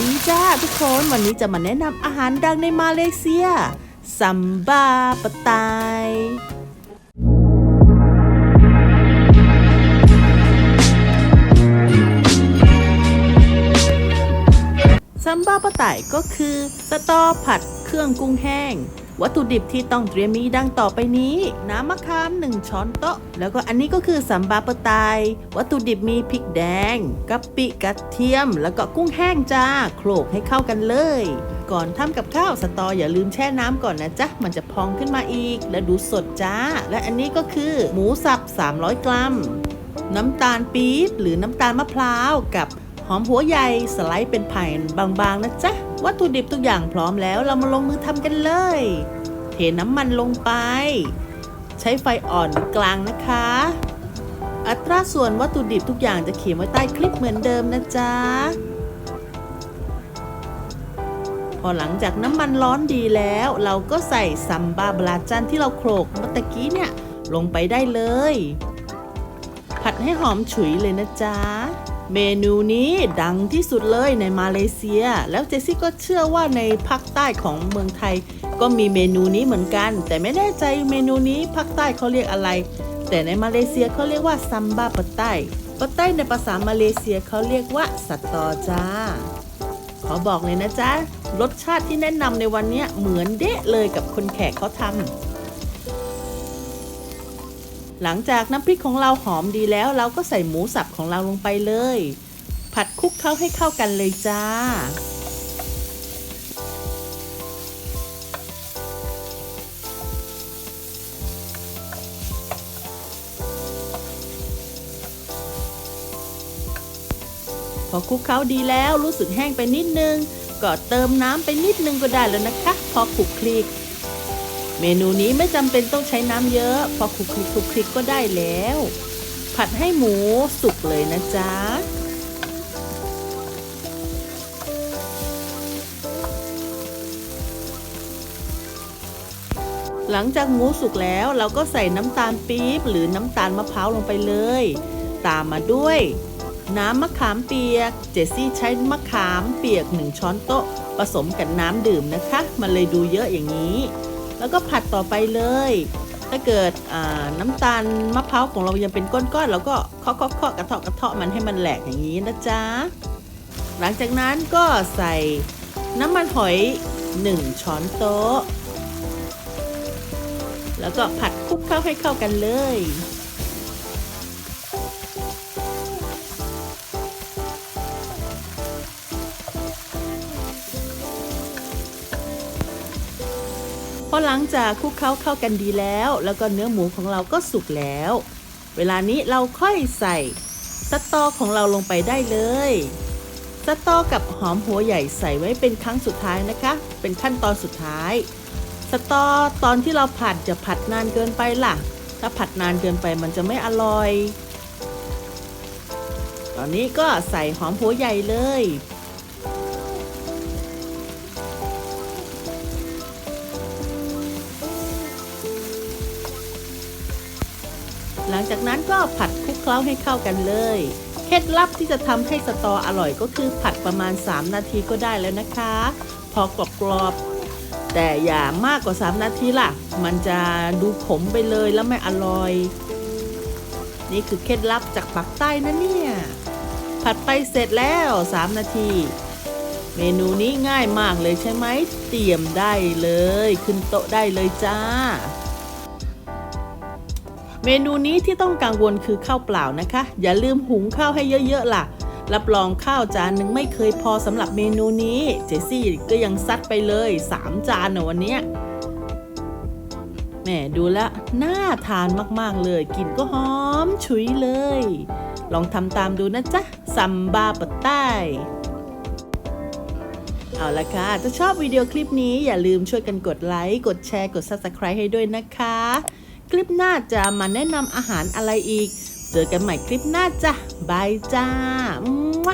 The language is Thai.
ดีจ้าทุกคนวันนี้จะมาแนะนำอาหารดังในมาเลเซีย ซัมบาปะไตยซัมบาปะไตยก็คือสตอผัดเครื่องกุ้งแห้ง วัตถุดิบที่ต้องเตรียมมีดังต่อไปนี้ น้ำมะขาม 1 ช้อนโต๊ะ แล้วก็อันนี้ก็คือสัมบาปะไตายวัตถุดิบมีพริกแดงกะปิกระเทียม แล้วก็กุ้งแห้งจ้า โขลกให้เข้ากันเลย ก่อนทำกับข้าวสตออย่าลืมแช่น้ำก่อนนะจ๊ะ มันจะพองขึ้นมาอีก และดูสดจ้า และอันนี้ก็คือ หมูสับ 300 กรัม น้ำตาลปี๊บหรือน้ำตาลมะพร้าวกับหอมหัวใหญ่สไลด์เป็นแผ่นบางๆนะจ๊ะ วัตถุดิบทุกอย่างพร้อมแล้วเรามาลงมือทำกันเลย เทน้ำมันลงไป ใช้ไฟอ่อนกลางนะคะ อัตราส่วนวัตถุดิบทุกอย่างจะเขียนไว้ใต้คลิปเหมือนเดิมนะจ๊ะพอหลังจากน้ำมันร้อนดีแล้ว เราก็ใส่ซัมบาบลาจันที่เราโขลกเมื่อกี้เนี่ย ลงไปได้เลย ผัดให้หอมฉุยเลยนะจ๊ะ เมนูนี้ดังที่สุดเลยในมาเลเซีย แล้วเจสซี่ก็เชื่อว่าในภาคใต้ของเมืองไทย ก็มีเมนูนี้เหมือนกัน แต่ไม่แน่ใจเมนูนี้ภาคใต้เขาเรียกอะไร แต่ในมาเลเซียเขาเรียกว่าซัมบาปะไต้ปะไต้ในภาษามาเลเซียเขาเรียกว่าสตอจ้า ขอบอกเลยนะจ๊ะรสชาติที่แนะนำในวันนี้เหมือนเดะเลยกับคนแขกเขาทำ หลังจากน้ำพริกของเราหอมดีแล้ว เราก็ใส่หมูสับของเราลงไปเลย ผัดคลุกเข้าให้เข้ากันเลยจ้า พอคลุกเค้าดีแล้วรู้สึกแห้งไปนิดนึง ก็เติมน้ำไปนิดนึงก็ได้แล้วนะคะ พอคลุกคลิก เมนูนี้ไม่จำเป็นต้องใช้น้ำเยอะ พอคลุกคลิกคลุกคลิกก็ได้แล้ว ผัดให้หมูสุกเลยนะจ๊ะหลังจากหมูสุกแล้วเราก็ใส่น้ำตาลปี๊บหรือน้ำตาลมะพร้าวลงไปเลย ตามมาด้วย น้ำมะขามเปียก เจสซี่ใช้มะขามเปียก1ช้อนโต๊ะ ผสมกับน้ำดื่มนะคะ มันเลยดูเยอะอย่างนี้ แล้วก็ผัดต่อไปเลย ถ้าเกิดน้ำตาลมะพร้าวของเรายังเป็นก้อนๆเราก็เคาะเคาะเคาะกระเทาะกระเทาะมันให้มันแหลกอย่างนี้นะจ๊ะ หลังจากนั้นก็ใส่น้ำมันหอย 1 ช้อนโต๊ะ แล้วก็ผัดคลุกเข้าให้เข้ากันเลย พอหลังจากคลุกเคล้าเข้ากันดีแล้ว แล้วก็เนื้อหมูของเราก็สุกแล้ว เวลานี้เราค่อยใส่สตอของเราลงไปได้เลยสตอกับหอมหัวใหญ่ใส่ไว้เป็นครั้งสุดท้ายนะคะ เป็นขั้นตอนสุดท้าย สตอตอนที่เราผัดจะผัดนานเกินไปล่ะ ถ้าผัดนานเกินไปมันจะไม่อร่อย ตอนนี้ก็ใส่หอมหัวใหญ่เลย หลังจากนั้นก็ผัดคลุกเคล้าให้เข้ากันเลย เคล็ดลับที่จะทำให้สตออร่อยก็คือผัดประมาณ 3 นาทีก็ได้แล้วนะคะ พอกรอบๆแต่อย่ามากกว่า 3 นาทีล่ะ มันจะดูขมไปเลยแล้วไม่อร่อย นี่คือเคล็ดลับจากปักใต้นะเนี่ย ผัดไปเสร็จแล้ว 3 นาที เมนูนี้ง่ายมากเลยใช่ไหม เตรียมได้เลย ขึ้นโต๊ะได้เลยจ้า เมนูนี้ที่ต้องกังวลคือข้าวเปล่านะคะ อย่าลืมหุงข้าวให้เยอะๆล่ะ รับรองข้าวจานหนึ่งไม่เคยพอสำหรับเมนูนี้ เจสซี่ก็ยังซัดไปเลย 3 จานนะวันนี้แหม่ดูแลน่าทานมากๆเลยกลิ่นก็หอมฉุยเลย ลองทำตามดูนะจ๊ะซัมบาปะใต้เอาละค่ะถ้าชอบวิดีโอคลิปนี้อย่าลืมช่วยกันกดไลค์ กดแชร์ กด Subscribe ให้ด้วยนะคะ คลิปหน้าจะมาแนะนำอาหารอะไรอีก เจอกันใหม่คลิปหน้าจ้ะบายจ้ามั่ว